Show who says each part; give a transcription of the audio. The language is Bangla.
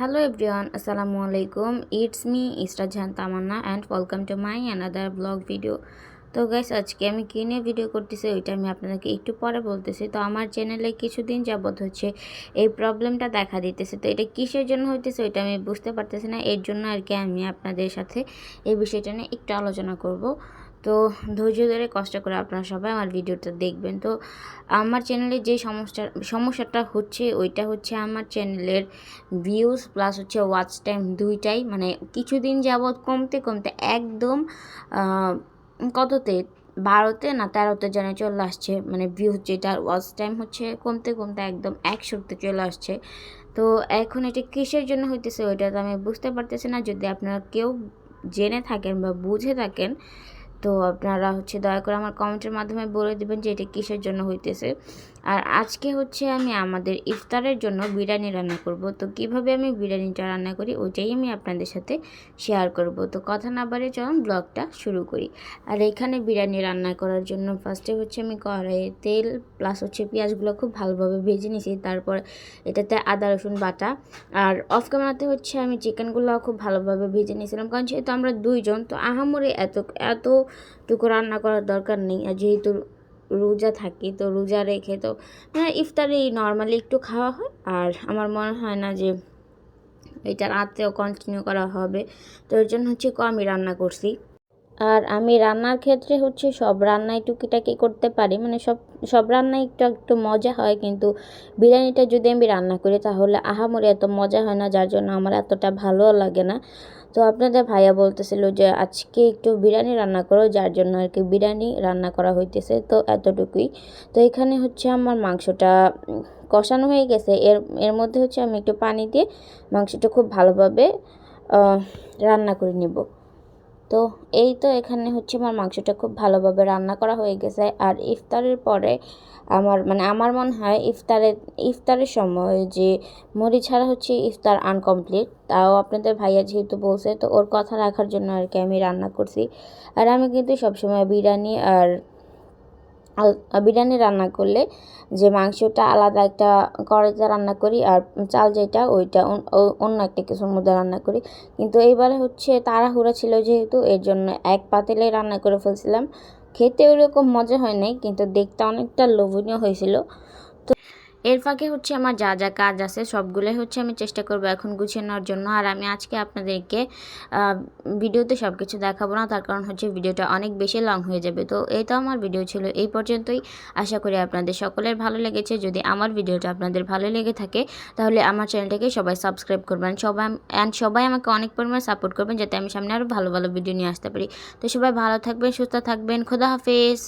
Speaker 1: Hello everyone, আসসালামু আলাইকুম it's me Isra Jahan Tamanna and welcome to my another blog video তো গাইস আজকে আমি কী নিয়ে ভিডিও করতেছি ওইটা আমি আপনাদেরকে একটু পরে বলতেছি। তো আমার চ্যানেলে কিছুদিন যাবৎ হচ্ছে এই প্রবলেমটা দেখা দিতেছে। তো এটা কিসের জন্য হইতেছে ওইটা আমি বুঝতে পারতেছি না। এর জন্য আর কি আমি আপনাদের সাথে এই বিষয়টা নিয়ে একটু আলোচনা করব। তো ধৈর্য ধরে কষ্ট করে আপনারা সবাই আমার ভিডিওটা দেখবেন। তো আমার চ্যানেলে যে সমস্যা, সমস্যাটা হচ্ছে ওইটা হচ্ছে আমার চ্যানেলের ভিউজ প্লাস হচ্ছে ওয়াচ টাইম দুইটাই। মানে কিছুদিন যাবৎ কমতে কমতে একদম কততে? বারোতে না তেরোতে জানে চলে আসছে। মানে ভিউজ যেটা ওয়াচ টাইম হচ্ছে কমতে কমতে একদম একশোতে চলে আসছে। তো এখন এটা কিসের জন্য হইতেছে ওইটা তো আমি বুঝতে পারতেছি না। যদি আপনারা কেউ জেনে থাকেন বা বুঝে থাকেন তো আপনারা হচ্ছে দয়া করে আমার কমেন্টের মাধ্যমে বলে দেবেন যে এটা কিসের জন্য হইতেছে। আর আজকে হচ্ছে আমি আমাদের ইফতারের জন্য বিরিয়ানি রান্না করব। তো কীভাবে আমি বিরিয়ানিটা রান্না করি ওইটাই আমি আপনাদের সাথে শেয়ার করব। তো কথা না বাড়ে চলুন ব্লগটা শুরু করি। আর এখানে বিরিয়ানি রান্না করার জন্য ফার্স্টে হচ্ছে আমি কড়াইয়ে তেল প্লাস হচ্ছে পেঁয়াজগুলো খুব ভালোভাবে ভেজে নিয়েছি। তারপর এটাতে আদা, রসুন বাটা আর অফ ক্যামেরাতে হচ্ছে আমি চিকেনগুলো খুব ভালোভাবে ভেজে নিয়েছিলাম। কারণ যেহেতু আমরা দুইজন, তো আহামরে এত, এতটুকু রান্না করার দরকার নেই। আর যেহেতু রোজা থাকি, তো রোজা রেখে তো হ্যাঁ ইফতারে নর্মালি একটু খাওয়া হয়। আর আমার মনে হয় না যে এটা রাতেও কন্টিনিউ করা হবে। তো ওই জন্য হচ্ছে কমই রান্না করছি। আর আমি রান্নার ক্ষেত্রে হচ্ছে সব রান্নায় টুকিটাকি করতে পারি। মানে সব সব রান্নায় একটু একটু মজা হয়, কিন্তু বিরিয়ানিটা যদি আমি রান্না করি তাহলে আহামরি এত মজা হয় না, যার জন্য আমার এতটা ভালোও লাগে না। তো আপনাদের ভাইয়া বলতেছিল যে, আজকে একটু বিরিয়ানি রান্না করো, যার জন্য আর কি বিরিয়ানি রান্না করা হইতেছে। তো এতটুকুই। তো এখানে হচ্ছে আমার মাংসটা কষানো হয়ে গেছে। এর এর মধ্যে হচ্ছে আমি একটু পানি দিয়ে মাংসটা খুব ভালোভাবে রান্না করে নেব। তো এই তো এখানে হচ্ছে আমার মাংসটা খুব ভালোভাবে রান্না করা হয়ে গেছে। আর ইফতারের পরে আমার মানে আমার মনে হয় ইফতারের ইফতারের সময় যে মুড়ি ছাড়া হচ্ছে ইফতার আনকমপ্লিট, তাও আপনাদের ভাইয়া যেহেতু বলছে, তো ওর কথা রাখার জন্য আর কি আমি রান্না করছি। আর আমি কিন্তু সবসময় বিরিয়ানি আর বিরিয়ানি রান্না করলে যে মাংসটা আলাদা একটা কড়াইতে রান্না করি আর চাল যেটা ওইটা অন্য একটা কিছুর মধ্যে রান্না করি। কিন্তু এইবারে হচ্ছে তাড়াহুড়া ছিল যেহেতু, এর জন্য এক পাতিলে রান্না করে ফেলছিলাম। খেতে ওরকম মজা হয় নাই, কিন্তু দেখতে অনেকটা লোভনীয় হয়েছিল। এর ফাঁকে হচ্ছে আমার যা যা কাজ আছে, সবগুলোই হচ্ছে আমি চেষ্টা করব এখন গুছিয়ে নেওয়ার জন্য। আর আমি আজকে আপনাদেরকে ভিডিওতে সব কিছু দেখাবো না, তার কারণ হচ্ছে ভিডিওটা অনেক বেশি লং হয়ে যাবে। তো এই তো আমার ভিডিও ছিল এই পর্যন্তই। আশা করি আপনাদের সকলের ভালো লেগেছে। যদি আমার ভিডিওটা আপনাদের ভালো লেগে থাকে, তাহলে আমার চ্যানেলটাকে সবাই সাবস্ক্রাইব করবেন। সবাই অ্যান্ড সবাই আমাকে অনেক পরিমাণে সাপোর্ট করবেন, যাতে আমি সামনে আরও ভালো ভালো ভিডিও নিয়ে আসতে পারি। তো সবাই ভালো থাকবেন, সুস্থ থাকবেন। খোদা হাফেজ।